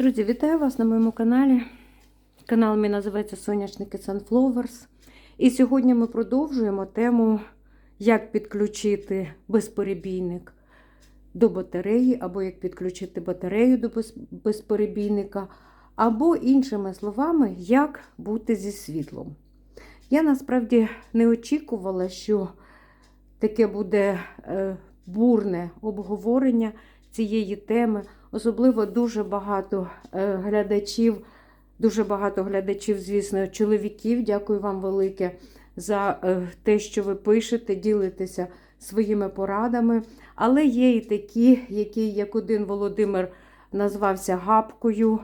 Друзі, вітаю вас на моєму каналі. Канал мій називається Соняшники Sunflowers. І сьогодні ми продовжуємо тему, як підключити безперебійник до батареї, або як підключити батарею до безперебійника, або, іншими словами, як бути зі світлом. Я насправді не очікувала, що таке буде е, бурне обговорення цієї теми. Особливо дуже багато е, глядачів, дуже багато глядачів, звісно, чоловіків. Дякую вам велике за е, те, що ви пишете, ділитеся своїми порадами. Але є і такі, які, як один Володимир назвався Гапкою.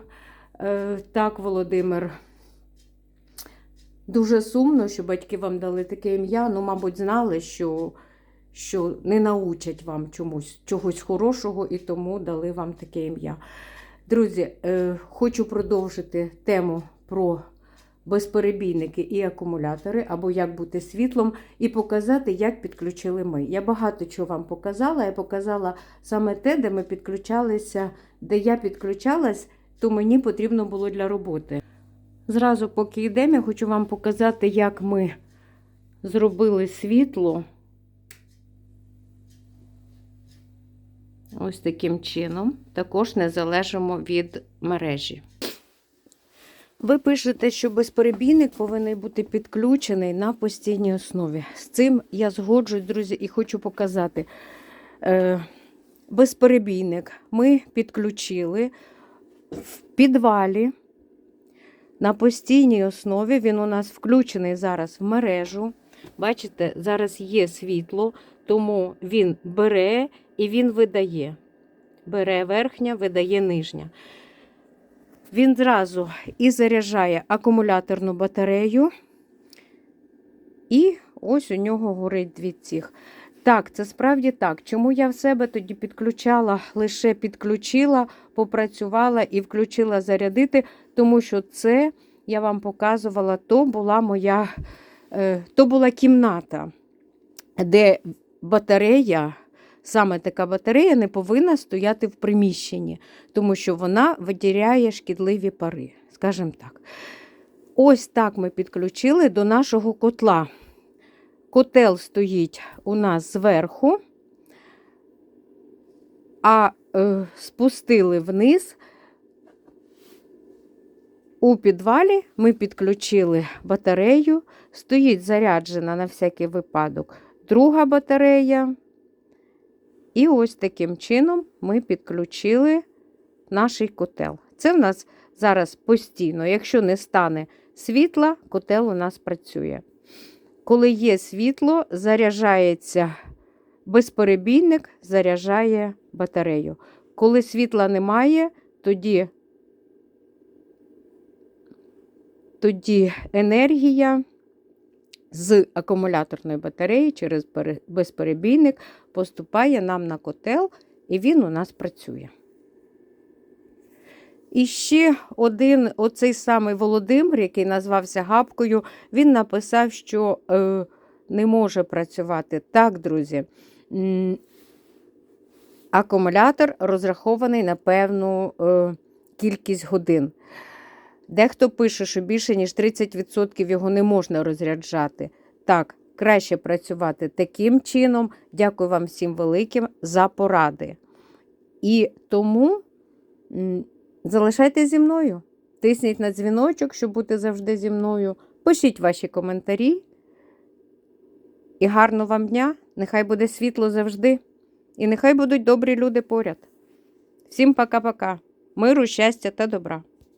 Е, Так, Володимир. Дуже сумно, що батьки вам дали таке ім'я. Ну, мабуть, знали, що що не научать вам чомусь чогось хорошого і тому дали вам таке ім'я. Друзі, е, хочу продовжити тему про безперебійники і акумулятори, або як бути світлом, і показати, як підключили ми. Я багато чого вам показала. Я показала саме те, де ми підключалися, де я підключалась, то мені потрібно було для роботи. Зразу, поки йдемо, я хочу вам показати, як ми зробили світло. Ось таким чином, також не залежимо від мережі. Ви пишете, що безперебійник повинен бути підключений на постійній основі. З цим я згоджуюсь, друзі, і хочу показати. Е, Безперебійник ми підключили в підвалі. На постійній основі він у нас включений зараз в мережу. Бачите, зараз є світло, тому він бере і він видає. Бере верхня, видає нижня. Він зразу і заряджає акумуляторну батарею, і ось у нього горить дві цих. Так, це справді так. Чому я в себе тоді підключала, лише підключила, попрацювала і включила зарядити, тому що це, я вам показувала, то була моя е, то була кімната, де батарея, саме така батарея, не повинна стояти в приміщенні, тому що вона виділяє шкідливі пари, скажімо так. Ось так ми підключили до нашого котла. Котел стоїть у нас зверху, а е, спустили вниз. У підвалі ми підключили батарею, стоїть заряджена на всякий випадок друга батарея. І ось таким чином ми підключили наш котел. Це в нас зараз постійно. Якщо не стане світла, котел у нас працює. Коли є світло, заряджається безперебійник, заряджає батарею. Коли світла немає, тоді, тоді енергія з акумуляторної батареї через безперебійник поступає нам на котел, і він у нас працює. І ще один, оцей самий Володимир, який назвався Гапкою, він написав, що е, не може працювати. Так, друзі, акумулятор розрахований на певну е, кількість годин. Дехто пише, що більше, ніж 30% його не можна розряджати. Так, краще працювати таким чином. Дякую вам всім великим за поради. І тому. м, Залишайтесь зі мною. Тисніть на дзвіночок, щоб бути завжди зі мною. Пишіть ваші коментарі. І гарного вам дня! Нехай буде світло завжди. І нехай будуть добрі люди поряд. Всім пока-пока. Миру, щастя та добра!